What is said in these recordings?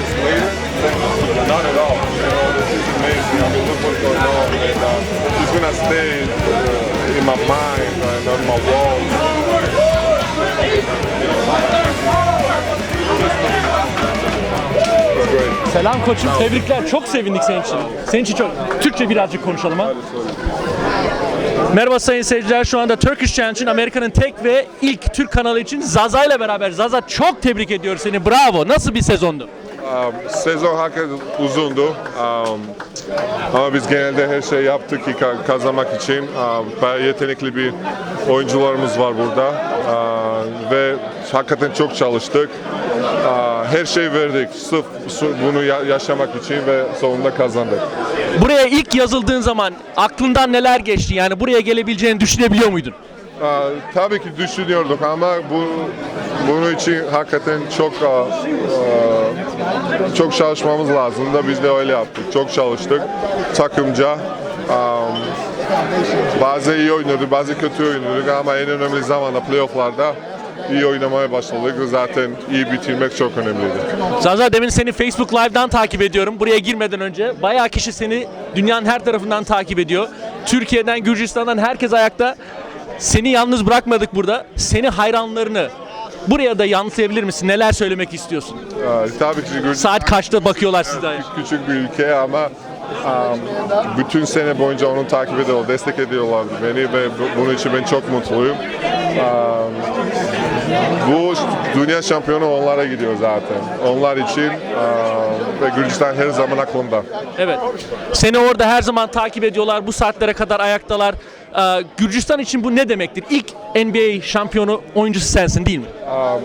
weeks later, not at all. You know, this is amazing. I mean, look what's going on. And uh, it's gonna stay uh, in my mind and on my walls. Selam koçum, tebrikler. Çok sevindik senin için. Senin için çok. Türkçe birazcık konuşalım ha. Merhaba sayın seyirciler. Şu anda Turkish Channel için Amerika'nın tek ve ilk Türk kanalı için Zaza ile beraber. Zaza çok tebrik ediyor seni. Bravo. Nasıl bir sezondu? Um, sezon hakikaten uzundu. Um, ama biz genelde her şey yaptık ki ka- kazanmak için. Um, bayağı yetenekli bir oyuncularımız var burada. Uh, ve hakikaten çok çalıştık. Uh, her şey verdik. Sırf bunu ya- yaşamak için ve sonunda kazandık. Buraya ilk yazıldığın zaman aklından neler geçti? Yani buraya gelebileceğini düşünebiliyor muydun? Tabii ki düşünüyorduk ama bu bunun için hakikaten çok çok çalışmamız lazım da biz de öyle yaptık. Çok çalıştık takımca. Bazı iyi oynadık, bazı kötü oynadık ama en önemli zamanda playofflarda iyi oynamaya başladık. Zaten iyi bitirmek çok önemliydi. Zaza demin seni Facebook Live'dan takip ediyorum. Buraya girmeden önce bayağı kişi seni dünyanın her tarafından takip ediyor. Türkiye'den, Gürcistan'dan herkes ayakta. Seni yalnız bırakmadık burada. Seni hayranlarını buraya da yansıyabilir misin? Neler söylemek istiyorsun? Uh, tabii ki Gürcistan- Saat kaçta bakıyorlar sizden? küçük bir ülke ama um, bütün sene boyunca onu takip ediyorlar, destek ediyorlar beni ve bu- bunun için ben çok mutluyum. Um, bu dünya şampiyonu onlara gidiyor zaten. Onlar için um, ve Gürcistan her zaman aklımda. Evet. Seni orada her zaman takip ediyorlar. Bu saatlere kadar ayaktalar. Ee, Gürcistan için bu ne demektir? İlk NBA şampiyonu oyuncusu sensin değil mi? Um,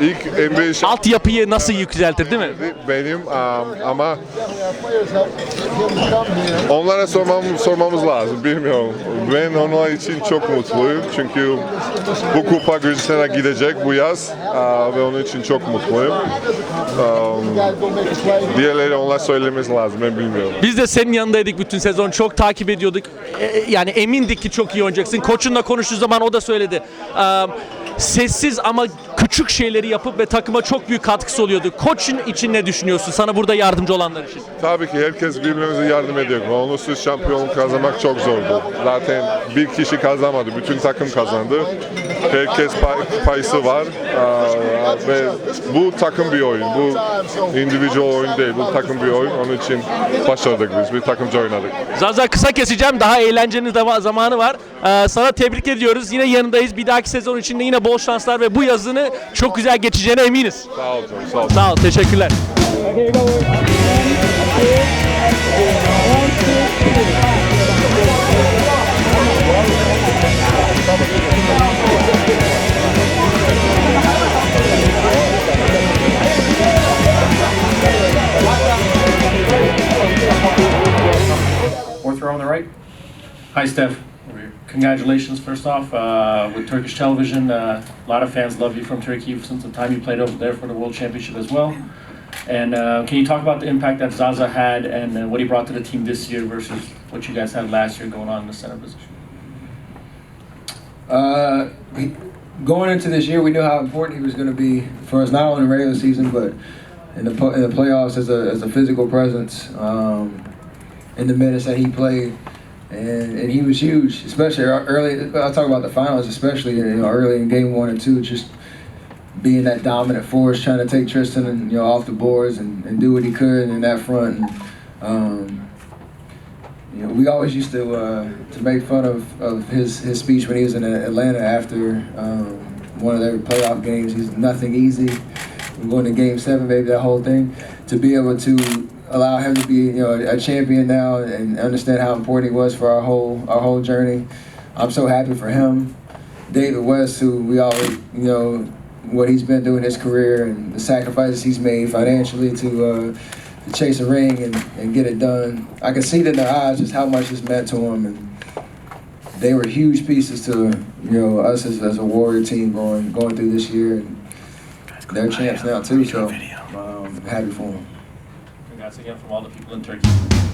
ilk NBA şampiyonu Altyapıyı nasıl yükseltir değil mi? benim um, ama onlara sormam, sormamız lazım bilmiyorum. Ben onlar için çok mutluyum çünkü bu kupa Gürcistan'a gidecek bu yaz uh, ve onun için çok mutluyum. Um, diğerleri onlar söylemesi lazım ben bilmiyorum. Biz de senin yanındaydık bütün sezon. Çok takip ediyorduk. E, yani emindik ki çok iyi oynayacaksın. Koçunla konuştuğu zaman o da söyledi. Ee, sessiz ama küçük şeyleri yapıp ve takıma çok büyük katkısı oluyordu. Koçun için ne düşünüyorsun? Sana burada yardımcı olanlar için. Tabii ki herkes birbirimize yardım ediyor. Onsuz şampiyon kazanmak çok zordu. Zaten bir kişi kazanmadı, bütün takım kazandı. Herkes pay, payısı var Aa, ve bu takım bir oyun. Bu individual oyun değil, bu takım bir oyun. Onun için başardık biz, bir takımca oynadık. Zaza kısa keseceğim. Daha eğlencenin de zamanı var. Ee, sana tebrik ediyoruz. Yine yanındayız. Bir dahaki sezon için de yine bol şanslar ve bu yazını çok güzel geçeceğine eminiz. Sağ ol canım, sağ ol. Sağ ol. Teşekkürler. Fourth Hi, Steph. Congratulations, first off, uh, with Turkish television. Uh, a lot of fans love you from Turkey since the time you played over there for the World Championship as well. And uh, can you talk about the impact that Zaza had and uh, what he brought to the team this year versus what you guys had last year going on in the center position? Uh, he, going into this year, we knew how important he was going to be for us, not only in the regular season, but in the in the playoffs as a, as a physical presence. Um, in the minutes that he played, and, and he was huge, especially early. I'll talk about the finals, especially you know, early in game one and two, just being that dominant force, trying to take Tristan and you know off the boards and, and do what he could in that front. And, um, you know, we always used to uh, to make fun of, of his, his speech when he was in Atlanta after um, one of their playoff games. He's nothing easy. We're going to Game Seven, maybe that whole thing. To be able to allow him to be you know a champion now and understand how important he was for our whole our whole journey. I'm so happy for him. David West, who we always you know what he's been doing in his career and the sacrifices he's made financially to. Uh, to chase a ring and, and get it done. I can see it in their eyes just how much this meant to them, and they were huge pieces to you know us as, as a Warrior team going going through this year. And they're champs now too, so um, happy for them. Congrats again from all the people in Turkey.